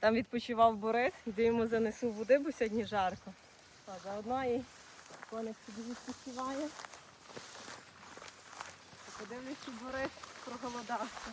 Там відпочивав Борис, іди йому занесу води, бо сьогодні жарко. А заодно і коник собі відпочиває. Подивлюсь, що Борис проголодався.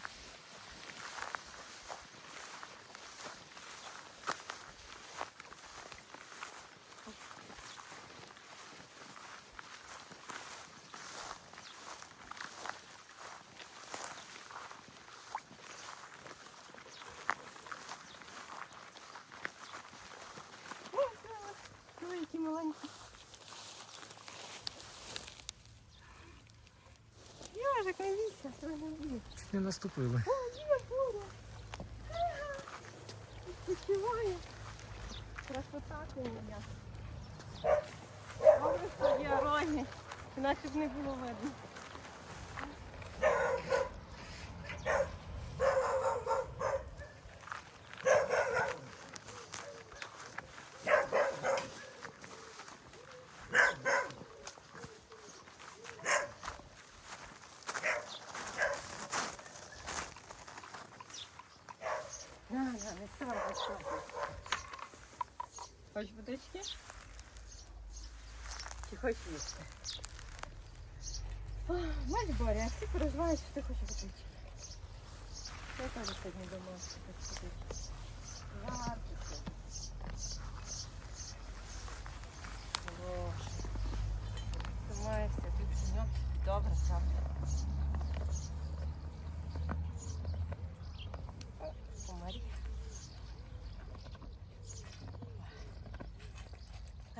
Яжик, не бійся, тебе не бійся. Чуть не наступили. О, є буря. Відпочиває. Красота моя. Добре, що є роги, іначе б не було видно. На, на, не ставай, не ставай. Хочеш водички? Чи хочеш їсти? Мать Боря, а всі переживають, що ти хочеш водички. Я теж сьогодні думала, що ти хочеш водички. Жарко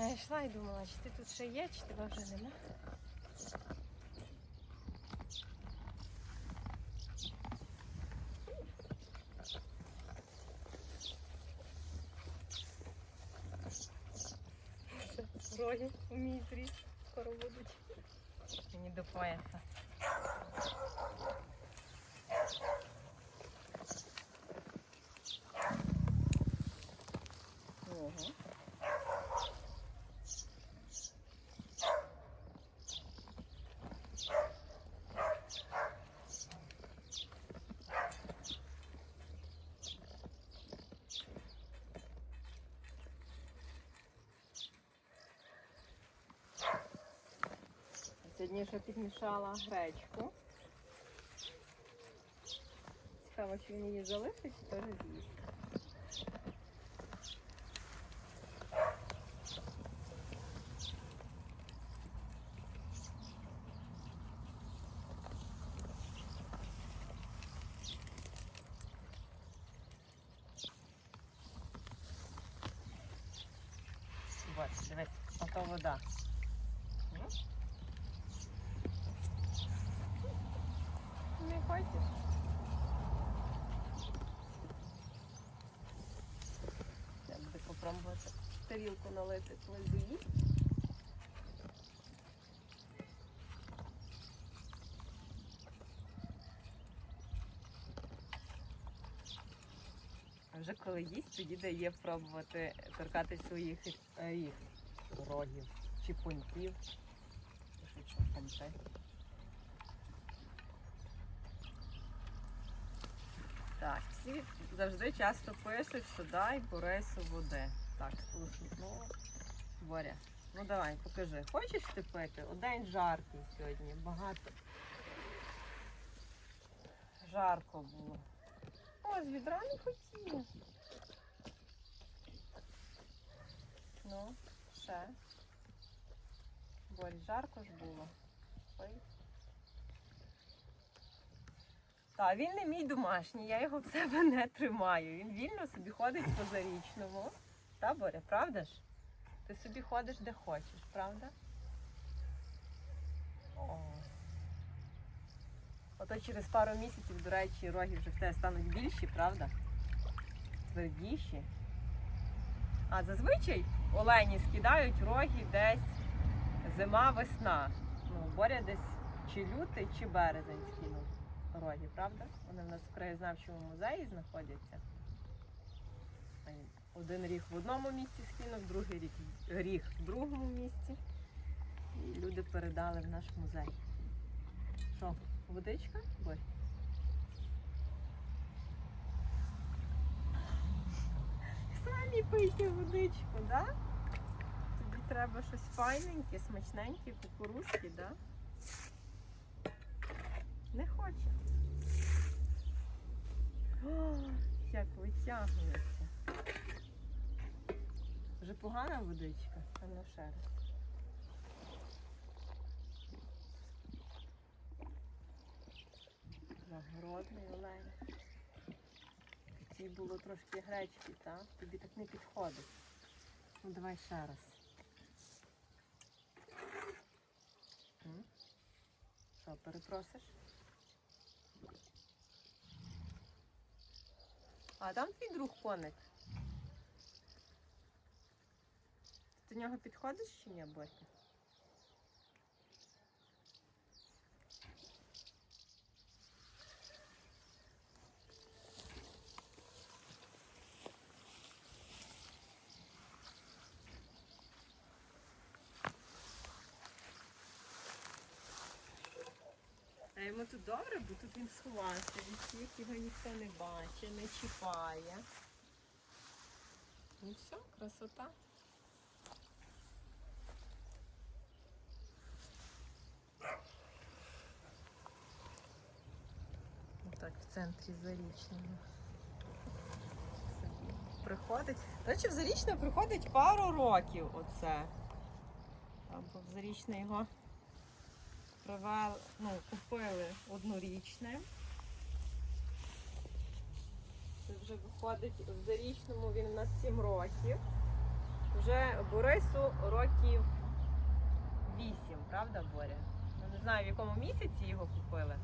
я йшла і думала, чи ти тут ще є, чи тебе вже нема. Роги у мітрі скоро будуть. Мені до пояса. Сьогодні ще підмішала гречку. Цікаво, чи він її залишить, чи теж з'їсть. Вот, дивись, ото вода. Не хочеш? Я буду попробувати тарілку налити лизуї. А вже коли їсть, тоді дає пробувати торкати своїх е, їх рогів чи поньків. Чи що, понче. Так, всі завжди часто пишуть, що дай Борису води. Так, слушай, ну, Боря, ну давай, покажи. Хочеш ти пити? О, день жаркий сьогодні, багато. Жарко було. О, з відра не хотіла. Ну, ще. Борь, жарко ж було. Ой. Та він не мій домашній, я його в себе не тримаю. Він вільно собі ходить по зарічному. Та, Боря, правда ж? Ти собі ходиш де хочеш, правда? О. Ото через пару місяців, до речі, роги вже в тебе стануть більші, правда? Твердіші. А зазвичай олені скидають роги десь зима-весна. Ну, Боря десь чи лютий, чи березень скинув роги, правда? Вони в нас в краєзнавчому музеї знаходяться. Один ріг в одному місці скинув, другий ріг, ріг в другому місці. І люди передали в наш музей. Що, водичка? Борь? самі пийте водичку, да? Тобі треба щось файненьке, смачненьке, кукурузки, да? Не хоче. О, як витягується. Вже погана водичка, а ну ще раз. Загородний олень. Цій було трошки гречки, так? Тобі так не підходить. Ну давай ще раз. Що, перепросиш? А там твій друг коник. Ти до нього підходиш чи ні, Ботя? А йому тут добре, бо тут він сховався від всіх, його ніхто не бачить, не чіпає. І все, красота. Так, в центрі зарічного. Приходить. До речі, в зарічне приходить пару років оце. Там бо в зарічне його привели, ну, купили однорічне. Це вже виходить в зарічному він у нас 7 років. Вже Борису років 8, правда, Боря? Ну, не знаю, в якому місяці його купили.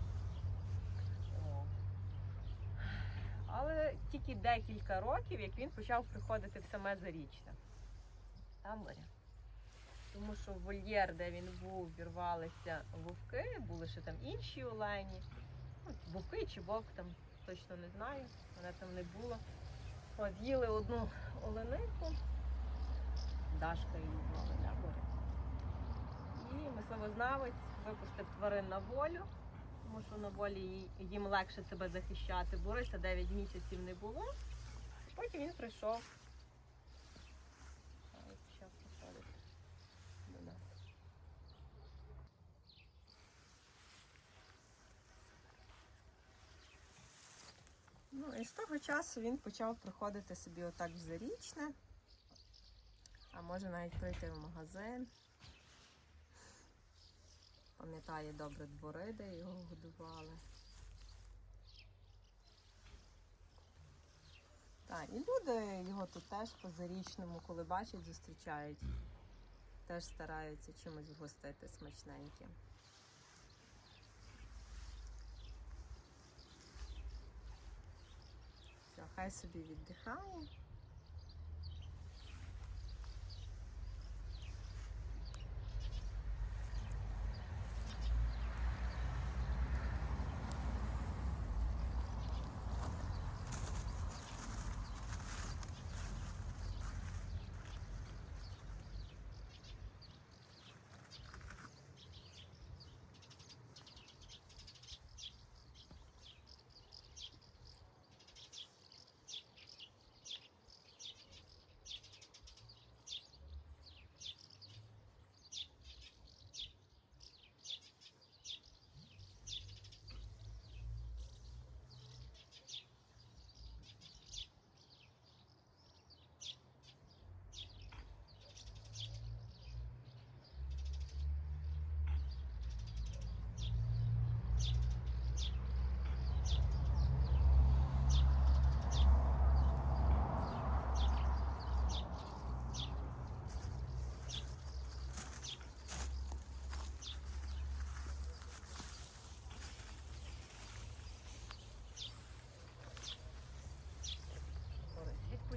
Але тільки декілька років, як він почав приходити в саме зарічне. Там Боря? Тому що в вольєр, де він був, вірвалися вовки, були ще там інші олені. Ну, Вовки чи вовк там точно не знаю, мене там не було. От, з'їли одну оленинку, Дашка її звали, да? І мисливознавець випустив тварин на волю, тому що на волі їм легше себе захищати. Бориса 9 місяців не було. Потім він прийшов. А, і почав приходити до нас. Ну і з того часу він почав приходити собі отак в зарічне, а може навіть прийти в магазин. Пам'ятає добре двори, де його годували. Так, і люди його тут теж по зарічному, коли бачать, зустрічають. Теж стараються чимось вгостити смачненьким. Хай собі віддихає.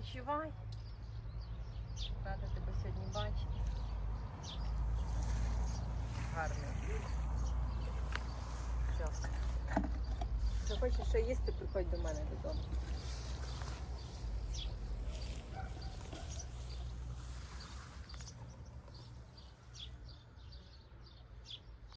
Борис, відпочивай. Рада тебе сьогодні бачити. Гарний. Все. Якщо хочеш ще їсти, приходь до мене додому.